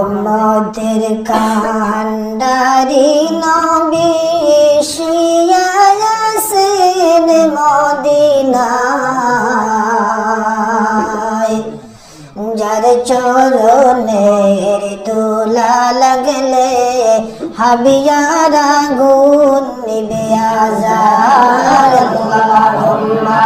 উম্মতের কান্ডারি নবী শিয়াসেন মদিনায়। যার চরণের দোলা লাগলে হাবিয়ারা গুণ নিবে আজার আল্লাহুম্মা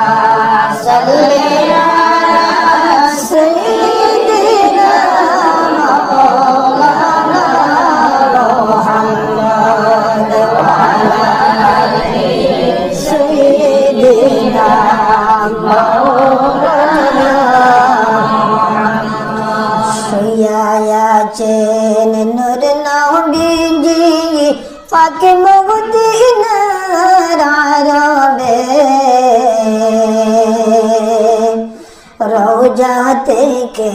ফাকে মদিনার আরবে রোজা থেকে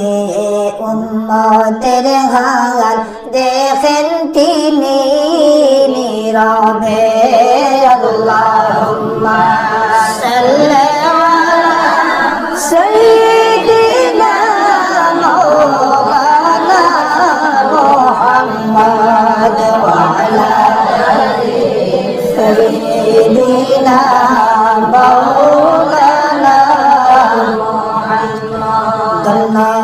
উম্মতের হাল দেখেন তিনি নীরবে। আল্লাহুম্মা। দন্না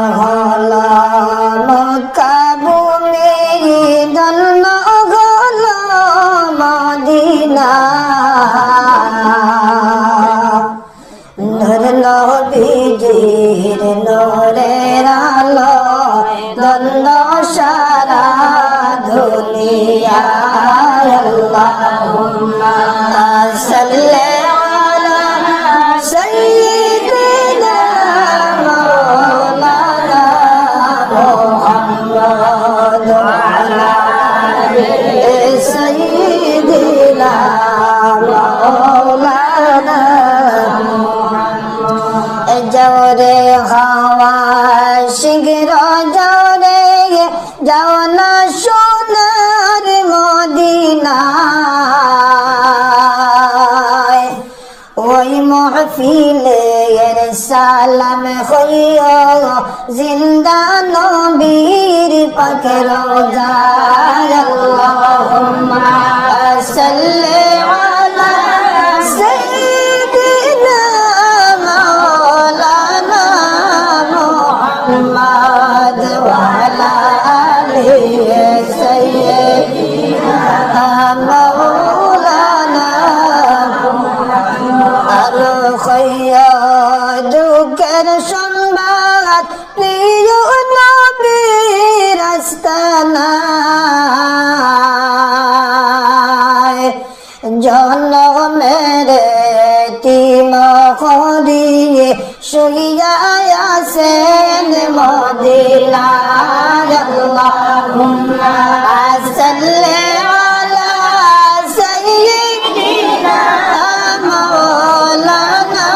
জওরে হাওয়া শীঘ্র জওরে যাও না সোনার মদিনায় ওই মহফিলের সালাম হইও জিন্দা নবীর পাখে রোজার আল্লাহুম্মা সাল্লি তিম করিয়ে শুইয়া আসেন মদিনায় আল্লাহুম্মা। সাল্লি আলা সাইয়্যিদিনা মাওলানা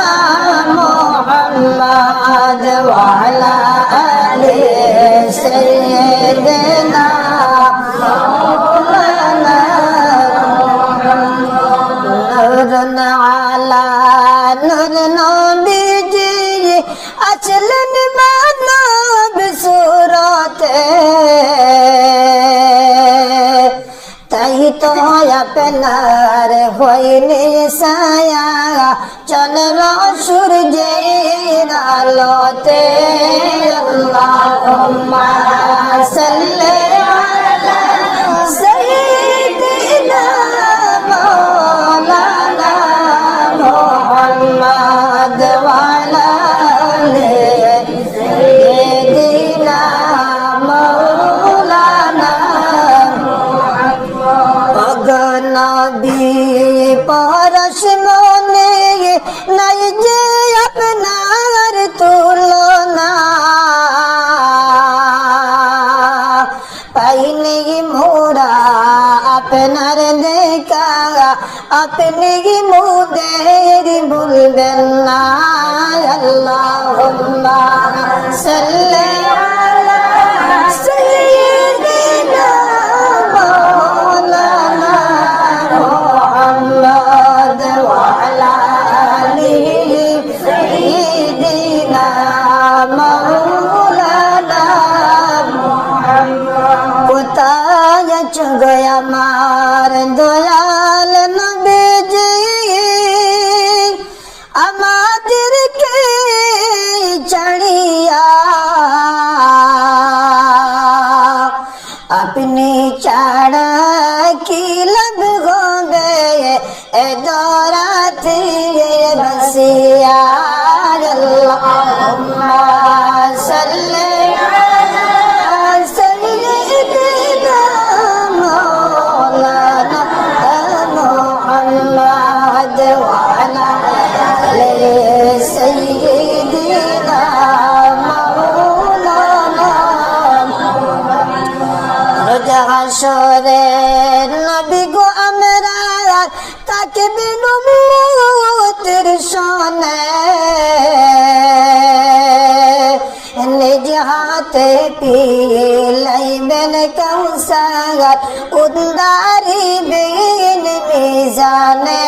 মুহাম্মদ ওয়া নূর নবীজি আচলেন মানব সুরতে। তাই তো আপনার হইনি সায়া চন্দ্র সূর্যের আলোতে। আল্লাহুম্মা সাল্লি পরশ মনে নাই যে আপনার তুলনা। পাইনি মোরা আপনার দেখা আপনি মুদের ভুলবেন না? আমার দয়াল নবীজি, আমাদেরকে চড়িয়া আপনি চাড়া কি লব হবে? এ দরাতে বসিয়া আল্লাহ সাল্লাল্লাহু জানে